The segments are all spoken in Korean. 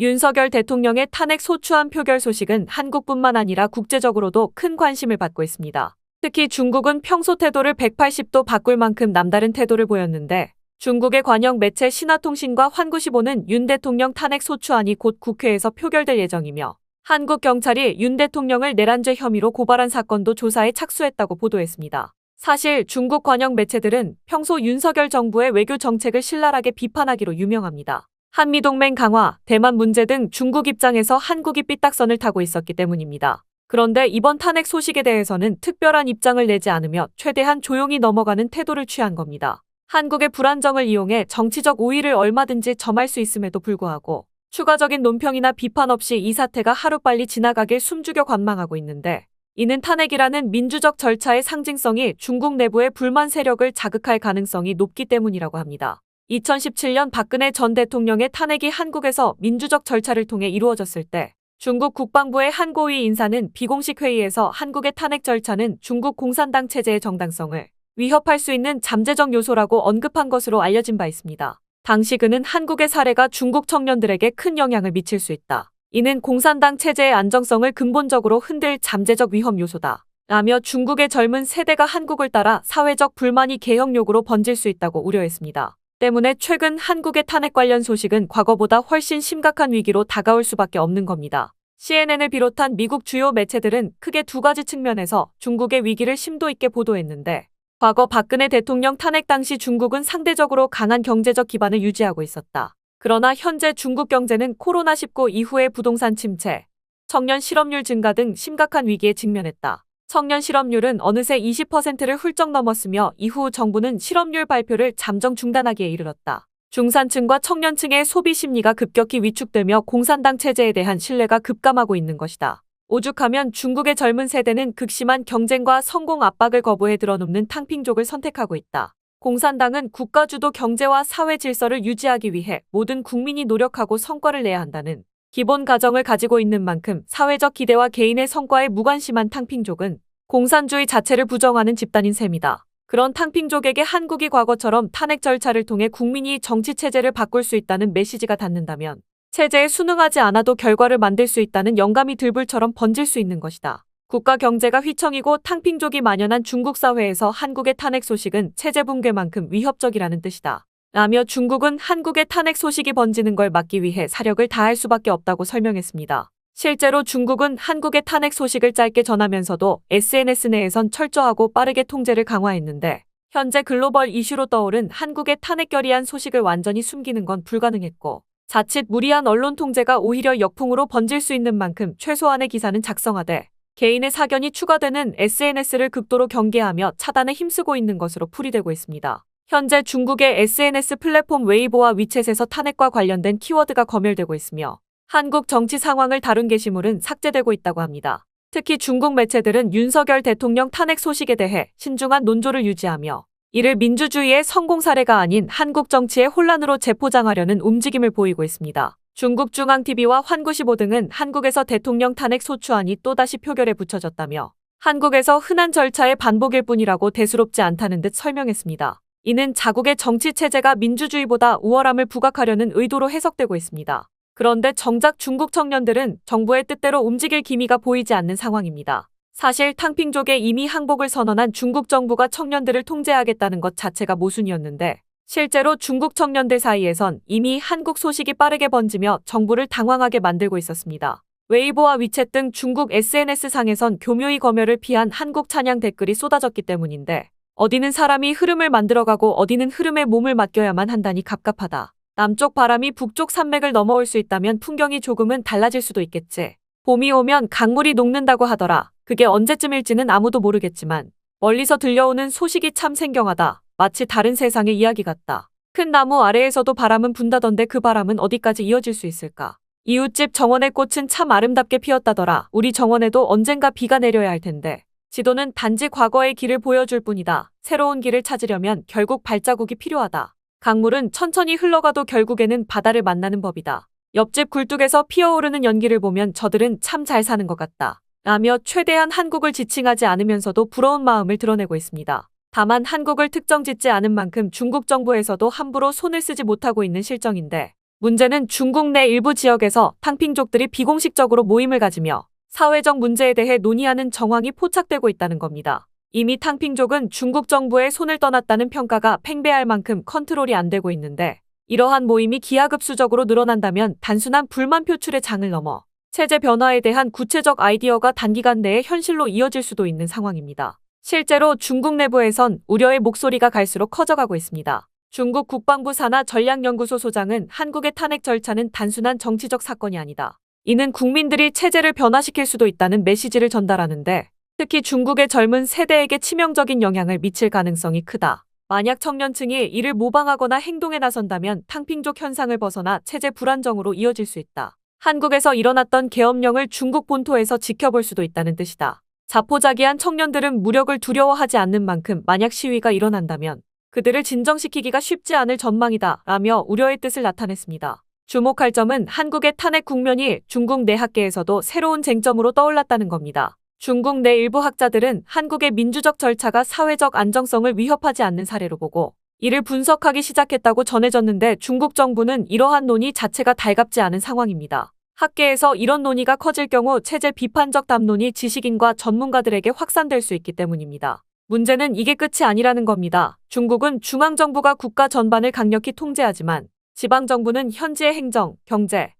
윤석열 대통령의 탄핵 소추안 표결 소식은 한국뿐만 아니라 국제적으로도 큰 관심을 받고 있습니다. 특히 중국은 평소 태도를 180도 바꿀 만큼 남다른 태도를 보였는데 중국의 관영 매체 신화통신과 환구시보는 윤 대통령 탄핵 소추안이 곧 국회에서 표결될 예정이며 한국 경찰이 윤 대통령을 내란죄 혐의로 고발한 사건도 조사에 착수했다고 보도했습니다. 사실 중국 관영 매체들은 평소 윤석열 정부의 외교 정책을 신랄하게 비판하기로 유명합니다. 한미동맹 강화, 대만 문제 등 중국 입장에서 한국이 삐딱선을 타고 있었기 때문입니다. 그런데 이번 탄핵 소식에 대해서는 특별한 입장을 내지 않으며 최대한 조용히 넘어가는 태도를 취한 겁니다. 한국의 불안정을 이용해 정치적 우위를 얼마든지 점할 수 있음에도 불구하고 추가적인 논평이나 비판 없이 이 사태가 하루빨리 지나가길 숨죽여 관망하고 있는데 이는 탄핵이라는 민주적 절차의 상징성이 중국 내부의 불만 세력을 자극할 가능성이 높기 때문이라고 합니다. 2017년 박근혜 전 대통령의 탄핵이 한국에서 민주적 절차를 통해 이루어졌을 때 중국 국방부의 한 고위 인사는 비공식 회의에서 한국의 탄핵 절차는 중국 공산당 체제의 정당성을 위협할 수 있는 잠재적 요소라고 언급한 것으로 알려진 바 있습니다. 당시 그는 한국의 사례가 중국 청년들에게 큰 영향을 미칠 수 있다. 이는 공산당 체제의 안정성을 근본적으로 흔들 잠재적 위험 요소다. 라며 중국의 젊은 세대가 한국을 따라 사회적 불만이 개혁력으로 번질 수 있다고 우려했습니다. 때문에 최근 한국의 탄핵 관련 소식은 과거보다 훨씬 심각한 위기로 다가올 수밖에 없는 겁니다. CNN을 비롯한 미국 주요 매체들은 크게 두 가지 측면에서 중국의 위기를 심도 있게 보도했는데 과거 박근혜 대통령 탄핵 당시 중국은 상대적으로 강한 경제적 기반을 유지하고 있었다. 그러나 현재 중국 경제는 코로나19 이후의 부동산 침체, 청년 실업률 증가 등 심각한 위기에 직면했다. 청년 실업률은 어느새 20%를 훌쩍 넘었으며 이후 정부는 실업률 발표를 잠정 중단하기에 이르렀다. 중산층과 청년층의 소비 심리가 급격히 위축되며 공산당 체제에 대한 신뢰가 급감하고 있는 것이다. 오죽하면 중국의 젊은 세대는 극심한 경쟁과 성공 압박을 거부해 드러눕는 탕핑족을 선택하고 있다. 공산당은 국가주도 경제와 사회 질서를 유지하기 위해 모든 국민이 노력하고 성과를 내야 한다는 기본 가정을 가지고 있는 만큼 사회적 기대와 개인의 성과에 무관심한 탕핑족은 공산주의 자체를 부정하는 집단인 셈이다. 그런 탕핑족에게 한국이 과거처럼 탄핵 절차를 통해 국민이 정치 체제를 바꿀 수 있다는 메시지가 닿는다면 체제에 순응하지 않아도 결과를 만들 수 있다는 영감이 들불처럼 번질 수 있는 것이다. 국가 경제가 휘청이고 탕핑족이 만연한 중국 사회에서 한국의 탄핵 소식은 체제 붕괴만큼 위협적이라는 뜻이다. 라며 중국은 한국의 탄핵 소식이 번지는 걸 막기 위해 사력을 다할 수밖에 없다고 설명했습니다. 실제로 중국은 한국의 탄핵 소식을 짧게 전하면서도 SNS 내에선 철저하고 빠르게 통제를 강화했는데 현재 글로벌 이슈로 떠오른 한국의 탄핵 결의안 소식을 완전히 숨기는 건 불가능했고 자칫 무리한 언론 통제가 오히려 역풍으로 번질 수 있는 만큼 최소한의 기사는 작성하되 개인의 사견이 추가되는 SNS를 극도로 경계하며 차단에 힘쓰고 있는 것으로 풀이되고 있습니다. 현재 중국의 SNS 플랫폼 웨이보와 위챗에서 탄핵과 관련된 키워드가 검열되고 있으며 한국 정치 상황을 다룬 게시물은 삭제되고 있다고 합니다. 특히 중국 매체들은 윤석열 대통령 탄핵 소식에 대해 신중한 논조를 유지하며 이를 민주주의의 성공 사례가 아닌 한국 정치의 혼란으로 재포장하려는 움직임을 보이고 있습니다. 중국 중앙TV와 환구시보 등은 한국에서 대통령 탄핵 소추안이 또다시 표결에 붙여졌다며 한국에서 흔한 절차의 반복일 뿐이라고 대수롭지 않다는 듯 설명했습니다. 이는 자국의 정치 체제가 민주주의보다 우월함을 부각하려는 의도로 해석되고 있습니다. 그런데 정작 중국 청년들은 정부의 뜻대로 움직일 기미가 보이지 않는 상황입니다. 사실 탕핑족에 이미 항복을 선언한 중국 정부가 청년들을 통제하겠다는 것 자체가 모순이었는데 실제로 중국 청년들 사이에선 이미 한국 소식이 빠르게 번지며 정부를 당황하게 만들고 있었습니다. 웨이보와 위챗 등 중국 SNS상에선 교묘히 검열을 피한 한국 찬양 댓글이 쏟아졌기 때문인데 어디는 사람이 흐름을 만들어가고 어디는 흐름에 몸을 맡겨야만 한다니 갑갑하다. 남쪽 바람이 북쪽 산맥을 넘어올 수 있다면 풍경이 조금은 달라질 수도 있겠지. 봄이 오면 강물이 녹는다고 하더라. 그게 언제쯤일지는 아무도 모르겠지만 멀리서 들려오는 소식이 참 생경하다. 마치 다른 세상의 이야기 같다. 큰 나무 아래에서도 바람은 분다던데 그 바람은 어디까지 이어질 수 있을까? 이웃집 정원의 꽃은 참 아름답게 피었다더라. 우리 정원에도 언젠가 비가 내려야 할 텐데. 지도는 단지 과거의 길을 보여줄 뿐이다. 새로운 길을 찾으려면 결국 발자국이 필요하다. 강물은 천천히 흘러가도 결국에는 바다를 만나는 법이다. 옆집 굴뚝에서 피어오르는 연기를 보면 저들은 참 잘 사는 것 같다. 라며 최대한 한국을 지칭하지 않으면서도 부러운 마음을 드러내고 있습니다. 다만 한국을 특정 짓지 않은 만큼 중국 정부에서도 함부로 손을 쓰지 못하고 있는 실정인데 문제는 중국 내 일부 지역에서 탕핑족들이 비공식적으로 모임을 가지며 사회적 문제에 대해 논의하는 정황이 포착되고 있다는 겁니다. 이미 탕핑족은 중국 정부의 손을 떠났다는 평가가 팽배할 만큼 컨트롤이 안 되고 있는데 이러한 모임이 기하급수적으로 늘어난다면 단순한 불만 표출의 장을 넘어 체제 변화에 대한 구체적 아이디어가 단기간 내에 현실로 이어질 수도 있는 상황입니다. 실제로 중국 내부에선 우려의 목소리가 갈수록 커져가고 있습니다. 중국 국방부 산하 전략연구소 소장은 한국의 탄핵 절차는 단순한 정치적 사건이 아니다. 이는 국민들이 체제를 변화시킬 수도 있다는 메시지를 전달하는데 특히 중국의 젊은 세대에게 치명적인 영향을 미칠 가능성이 크다. 만약 청년층이 이를 모방하거나 행동에 나선다면 탕핑족 현상을 벗어나 체제 불안정으로 이어질 수 있다. 한국에서 일어났던 계엄령을 중국 본토에서 지켜볼 수도 있다는 뜻이다. 자포자기한 청년들은 무력을 두려워하지 않는 만큼 만약 시위가 일어난다면 그들을 진정시키기가 쉽지 않을 전망이다 라며 우려의 뜻을 나타냈습니다. 주목할 점은 한국의 탄핵 국면이 중국 내학계에서도 새로운 쟁점으로 떠올랐다는 겁니다. 중국 내 일부 학자들은 한국의 민주적 절차가 사회적 안정성을 위협하지 않는 사례로 보고 이를 분석하기 시작했다고 전해졌는데 중국 정부는 이러한 논의 자체가 달갑지 않은 상황입니다. 학계에서 이런 논의가 커질 경우 체제 비판적 담론이 지식인과 전문가들에게 확산될 수 있기 때문입니다. 문제는 이게 끝이 아니라는 겁니다. 중국은 중앙정부가 국가 전반을 강력히 통제하지만 지방정부는 현지의 행정, 경제,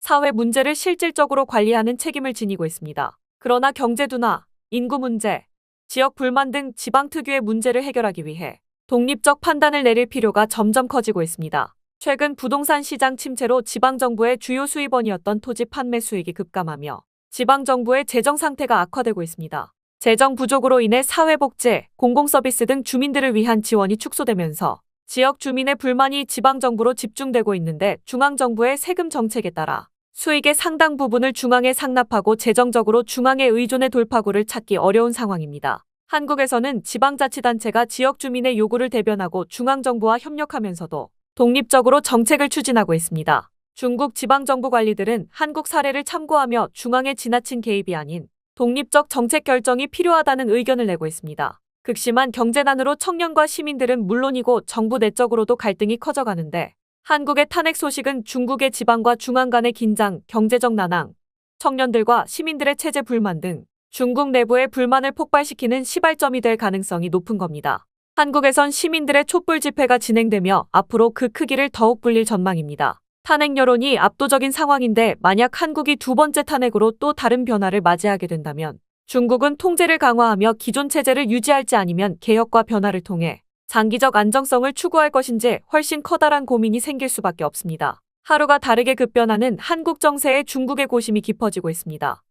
사회 문제를 실질적으로 관리하는 책임을 지니고 있습니다. 그러나 경제 둔화, 인구 문제, 지역 불만 등 지방 특유의 문제를 해결하기 위해 독립적 판단을 내릴 필요가 점점 커지고 있습니다. 최근 부동산 시장 침체로 지방정부의 주요 수입원이었던 토지 판매 수익이 급감하며 지방정부의 재정 상태가 악화되고 있습니다. 재정 부족으로 인해 사회복지, 공공서비스 등 주민들을 위한 지원이 축소되면서 지역 주민의 불만이 지방정부로 집중되고 있는데 중앙정부의 세금 정책에 따라 수익의 상당 부분을 중앙에 상납하고 재정적으로 중앙의 의존의 돌파구를 찾기 어려운 상황입니다. 한국에서는 지방자치단체가 지역 주민의 요구를 대변하고 중앙정부와 협력하면서도 독립적으로 정책을 추진하고 있습니다. 중국 지방정부 관리들은 한국 사례를 참고하며 중앙의 지나친 개입이 아닌 독립적 정책 결정이 필요하다는 의견을 내고 있습니다. 극심한 경제난으로 청년과 시민들은 물론이고 정부 내적으로도 갈등이 커져가는데 한국의 탄핵 소식은 중국의 지방과 중앙 간의 긴장, 경제적 난항, 청년들과 시민들의 체제 불만 등 중국 내부의 불만을 폭발시키는 시발점이 될 가능성이 높은 겁니다. 한국에선 시민들의 촛불 집회가 진행되며 앞으로 그 크기를 더욱 불릴 전망입니다. 탄핵 여론이 압도적인 상황인데 만약 한국이 두 번째 탄핵으로 또 다른 변화를 맞이하게 된다면 중국은 통제를 강화하며 기존 체제를 유지할지 아니면 개혁과 변화를 통해 장기적 안정성을 추구할 것인지 훨씬 커다란 고민이 생길 수밖에 없습니다. 하루가 다르게 급변하는 한국 정세에 중국의 고심이 깊어지고 있습니다.